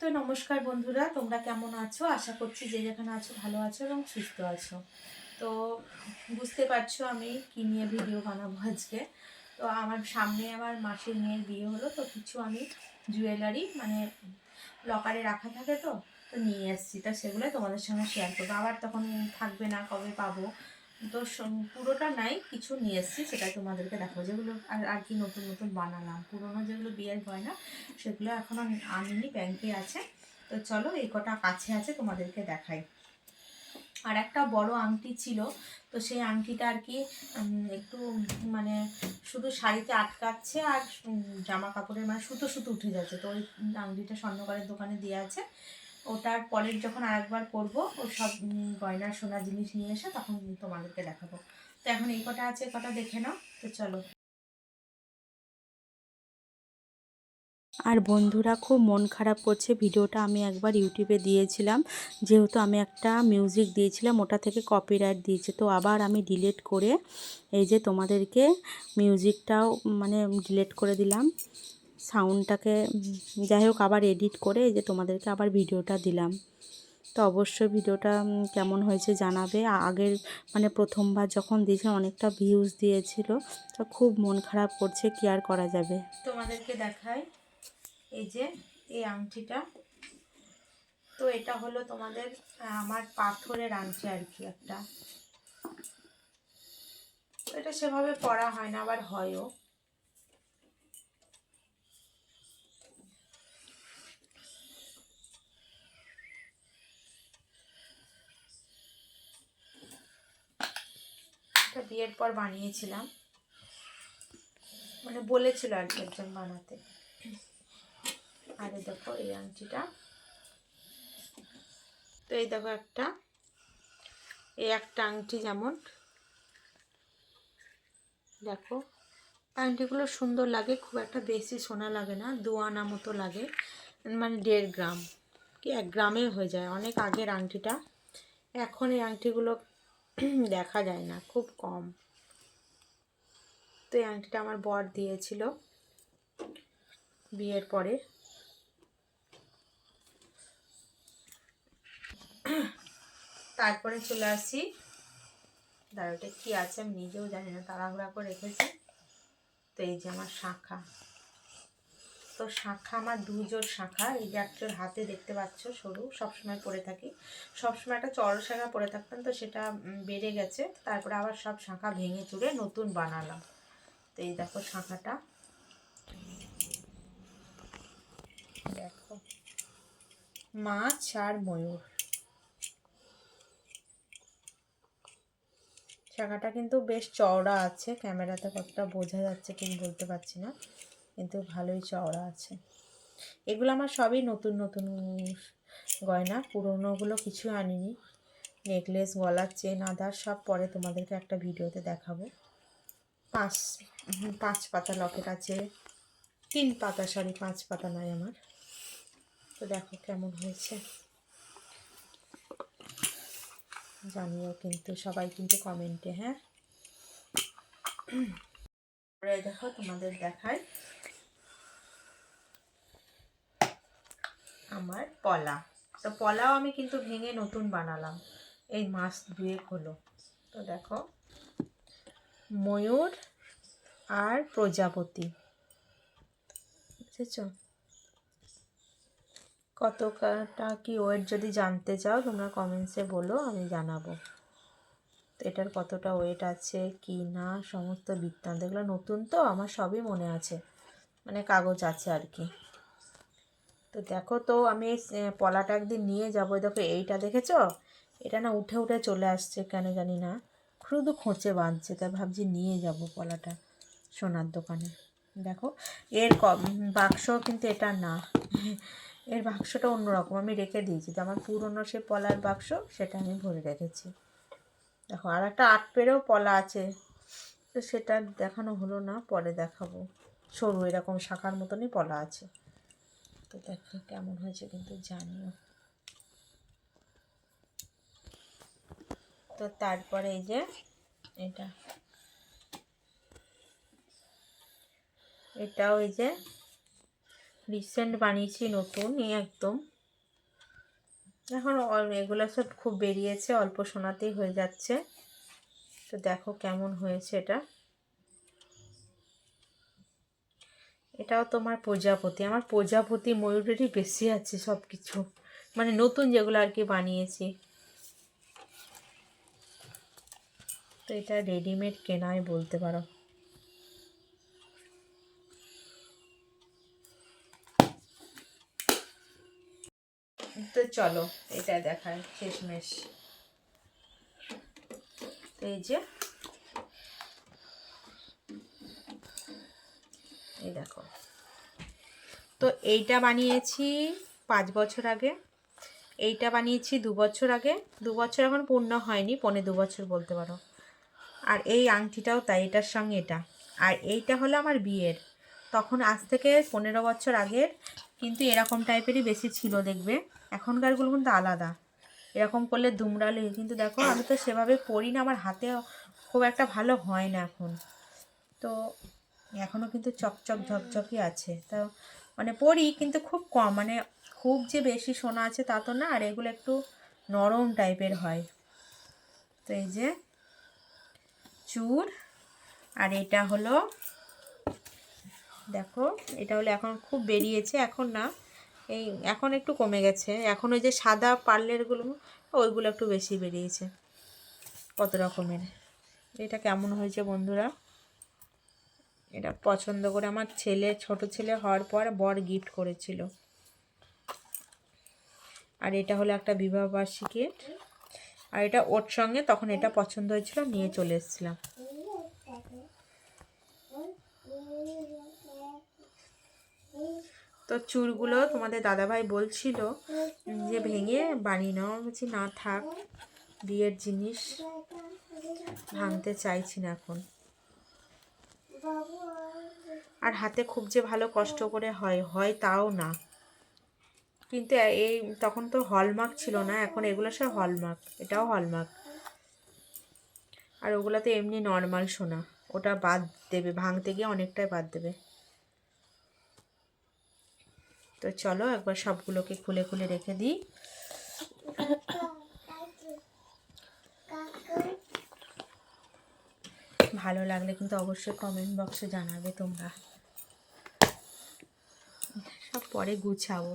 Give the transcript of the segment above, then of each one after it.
তো নমস্কার বন্ধুরা, তোমরা কেমন আছো? আশা করছি যে যেখানে আছো ভালো আছো এবং সুস্থ আছো। তো বুঝতে পারছ আমি কি নিয়ে ভিডিও বানাবো আজকে। তো আমার সামনে আমার মাসির মেয়ের বিয়ে হলো, তো কিছু আমি জুয়েলারি মানে লকারে রাখা থাকে তো তো নিয়ে এসেছি। তো সেগুলো তোমাদের সঙ্গে শেয়ার করব। আবার তখন থাকবে না, কবে পাবো? তো পুরোটা নাই, কিছু নিয়ে এসেছি, সেটা তোমাদেরকে দেখাবো। যেগুলো আর আর কি নতুন নতুন বানালাম। পুরোনো যেগুলো বিয়ের গয়না সেগুলো এখন আমি আনিনি, ব্যাংকে আছে। তো চলো, এই কটা কাছে আছে, তোমাদেরকে দেখাই। আর একটা বড় আংটি ছিল, তো সেই আংটিটা আর কি একটু মানে শুধু শাড়িতে আটকাচ্ছে আর জামা কাপড়ের মানে সুতো সুতো উঠে যাচ্ছে। তো ওই আংটিটা স্বর্ণকারের দোকানে দিয়ে আছে। ওটার পরের যখন আরেকবার করব, ও সব গয়না সোনা জিনিস নিয়ে এসে তখন তোমাদেরকে দেখাবো। তো এখন এই কটা আছে কটা দেখে নাও, তো চলো। আর বন্ধুরা, খুব মন খারাপ করছে, ভিডিওটা আমি একবার ইউটিউবে দিয়েছিলাম। যেহেতু আমি একটা মিউজিক দিয়েছিলাম, ওটা থেকে কপিরাইট দিয়েছে, তো আবার আমি ডিলিট করে এই যে তোমাদেরকে মিউজিকটাও মানে ডিলিট করে দিলাম। সাউন্ডটাকে যাই হোক আবার এডিট করে যে তোমাদেরকে আবার ভিডিওটা দিলাম। তো অবশ্যই ভিডিওটা কেমন হয়েছে জানাবে। আগের মানে প্রথমবার যখন দিয়েছিলাম অনেকটা ভিউজ দিয়েছিল, তো খুব মন খারাপ করছে কি আর করা যাবে। তোমাদেরকে দেখাই এই যে, এই আংটিটা। তো এটা হলো তোমাদের আমার পাথরের আংটি আর কি একটা। এটা সেভাবে পরা হয় না, আবার হয়ও এটা বিয়ের পর বানিয়েছিলাম। মানে বলেছিল আর কি একজন বানাতে। আর এই দেখো এই আংটিটা। তো এই দেখো একটা। এই একটা আংটি যেমন। দেখো। আংটিগুলো সুন্দর লাগে, খুব একটা বেশি সোনা লাগে না, দু আনা মতো লাগে। মানে দেড় গ্রাম। কি এক গ্রামে হয়ে যায়। অনেক আগের আংটিটা। এখন এই আংটিগুলো দেখা যায় না, খুব কম। তো এই আংটিটা আমার বর দিয়েছিল বিয়ের পরে। তারপরে চলে আসি। দাঁড়াটা কি আছে আমি নিজেও জানি না, তাড়াহুড়া করে রেখেছি। তো এই যে আমার শাখা। তো শাখা আমার দুজোর শাখা, এই যে একজোর হাতে দেখতে পাচ্ছ সরু, সবসময় পরে থাকি। সবসময় একটা চড় শাখা পরে থাকতাম তো সেটা বেড়ে গেছে, তারপরে আবার সব শাখা ভেঙে চুড়ে নতুন বানালাম। তো এই দেখো শাখাটা। দেখো। মাছ আর ময়ূর। শাখাটা কিন্তু বেশ চওড়া আছে, ক্যামেরাতে কতটা বোঝা যাচ্ছে ঠিক বলতে পারছি না। কিন্তু ভালোই চওড়া আছে। এগুলো আমার সবই নতুন নতুন গয়না। পুরোনোগুলো কিছু আনিনি। নেকলেস, গলার চেন, আদার সব পরে তোমাদেরকে একটা ভিডিওতে দেখাবো। পাঁচ পাঁচ পাতা লকেট আছে। তিন পাতা সরি পাঁচ পাতা নয় আমার। তো দেখো কেমন হয়েছে। জানিও কিন্তু, সবাই কিন্তু কমেন্টে হ্যাঁ? দেখো তোমাদের দেখায় আমার পলা। তো পলাও আমি কিন্তু ভেঙে নতুন বানালাম। এই মাস দুয়েক হলো। তো দেখো, ময়ূর আর প্রজাপতি। বুঝেছ? কতটা কি ওয়েট যদি জানতে চাও, তোমরা কমেন্টসে বলো, আমি জানাব। তো এটার কতটা ওয়েট আছে, কি না, সমস্ত বৃত্তান্ত এগুলো নতুন তো, আমার সবই মনে আছে। মানে কাগজ আছে আর কি। তো দেখো তো আমি পলাটা একদিন নিয়ে যাব। দেখো, এইটা দেখেছ? এটা না উঠে উঠে চলে আসছে কেন জানি না। শুধু খোঁচে বাঁধছে, তাই ভাবছি নিয়ে যাব পলাটা সোনার দোকানে। দেখো, এর বাক্স কিন্তু এটা না। এর বাক্সটা অন্যরকম, আমি রেখে দিয়েছি। তো আমার পুরনো সে পলার বাক্স, সেটা আমি ভরে রেখেছি। দেখো, আর একটা আট পেরেও পলা আছে। তো সেটা দেখানো হলো না, পরে দেখাবো। সরু এরকম শাখার মতনই পলা আছে। তো দেখো কেমন হয়েছে কিন্তু জানিও। তো তারপরে এই যে এটা। এটাও এই যে রিসেন্ট বানিয়েছি নতুন একদম। এখন এগুলো সব খুব বেরিয়েছে, অল্প সোনাতেই হয়ে যাচ্ছে। তো দেখো কেমন হয়েছে এটা। এটাও তোমার প্রজাপতি। আমার প্রজাপতি ময়ূরেরই বেশি আছে সব কিছু মানে নতুন যেগুলো আর কি বানিয়েছি। তো এটা রেডিমেড কেনাই বলতে পারো। তো চলো, এটা দেখায় শেষমেশ। তো এই যে এই দেখো। তো এইটা বানিয়েছি পাঁচ বছর আগে। এইটা বানিয়েছি দু বছর আগে। দু বছর এখন পূর্ণ হয়নি, পনে দু বছর বলতে পারো। আর এই আংটিটাও তাই, এটার সঙ্গে এটা। আর এইটা হলো আমার বিয়ের। তখন আজ থেকে পনেরো বছর আগের, কিন্তু এরকম টাইপেরই বেশি ছিল দেখবে। এখনকারগুলো কিন্তু আলাদা। এরকম করলে দুমড়ালে কিন্তু দেখো, আমি তো সেভাবে পড়ি না, আমার হাতে খুব একটা ভালো হয় না এখন। তো এখনও কিন্তু চকচক ঝকঝকই আছে। তো মানে পরি কিন্তু খুব কম মানে খুব যে বেশি সোনা আছে তা তো না, আর এগুলো একটু নরম টাইপের হয়। তো এই যে চুর, আর এটা হলো, দেখো, এটা হলো এখন খুব বেরিয়েছে, এখন না, এই এখন একটু কমে গেছে। এখন ওই যে সাদা পার্লেরগুলো, ওইগুলো একটু বেশি বেরিয়েছে, কত রকমের। এটা কেমন হয়েছে বন্ধুরা? এটা পছন্দ করে। আমার ছেলে, ছোট ছেলে হওয়ার পর বর গিফট করেছিল। আর এটা হলো একটা বিবাহবার্ষিকীর আর এটা ওর সঙ্গে তখন এটা পছন্দ হয়েছিল, নিয়ে চলে এসেছিলাম। তো চুরগুলো তোমাদের দাদাভাই বলছিল যে, ভেঙে বানিয়ে নাও। বলছি, না থাক, বিয়ের জিনিস ভাঙতে চাইছি না এখন। আর হাতে খুব যে ভালো কষ্ট করে হয় হয় তাও না। কিন্তু এই তখন তো হলমার্ক ছিল না, এখন এগুলো সব হলমার্ক এটাও হলমার্ক আর ওগুলো তো এমনি নর্মাল সোনা, ওটা বাদ দেবে, ভাঙতে গিয়ে অনেকটাই বাদ দেবে। তো চলো একবার সবগুলোকে খুলে খুলে রেখে দিই। ভালো লাগলে কিন্তু অবশ্যই কমেন্ট বক্সে জানাবে তোমরা। সব পরে গুছাবো।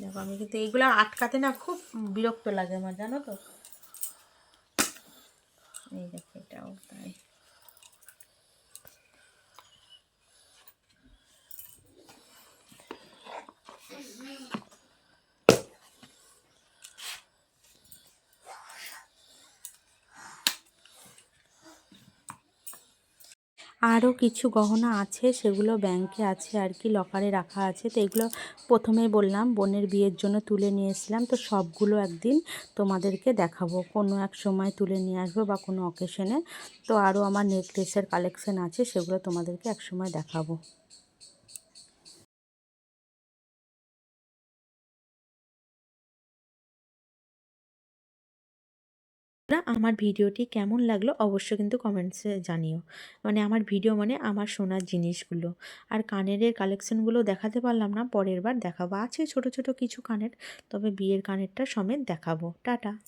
দেখো, আমি কিন্তু এইগুলো আটকাতে না, খুব বিরক্ত লাগে আমার, জানো তো এই দেখো এটাও তাই আরও কিছু গহনা আছে, সেগুলো ব্যাংকে আছে আর কি, লকারে রাখা আছে। তো এগুলো প্রথমেই বললাম, বোনের বিয়ের জন্য তুলে নিয়ে এসলাম তো সবগুলো একদিন তোমাদেরকে দেখাবো। কোনো এক সময় তুলে নিয়ে আসব বা কোনো অকেশনে তো আরও আমার নেকলেসের কালেকশন আছে, সেগুলো তোমাদেরকে এক সময় দেখাবো। আমার ভিডিওটি কেমন লাগল অবশ্যই কিন্তু কমেন্টসে জানিও। মানে আমার ভিডিও মানে আমার সোনার জিনিসগুলো। আর কানেরের কালেকশনগুলো দেখাতে পারলাম না, পরের বার দেখাবো। আছে ছোট ছোট কিছু কানের, তবে বিয়ের কানেরটা সমেত দেখাবো। টাটা।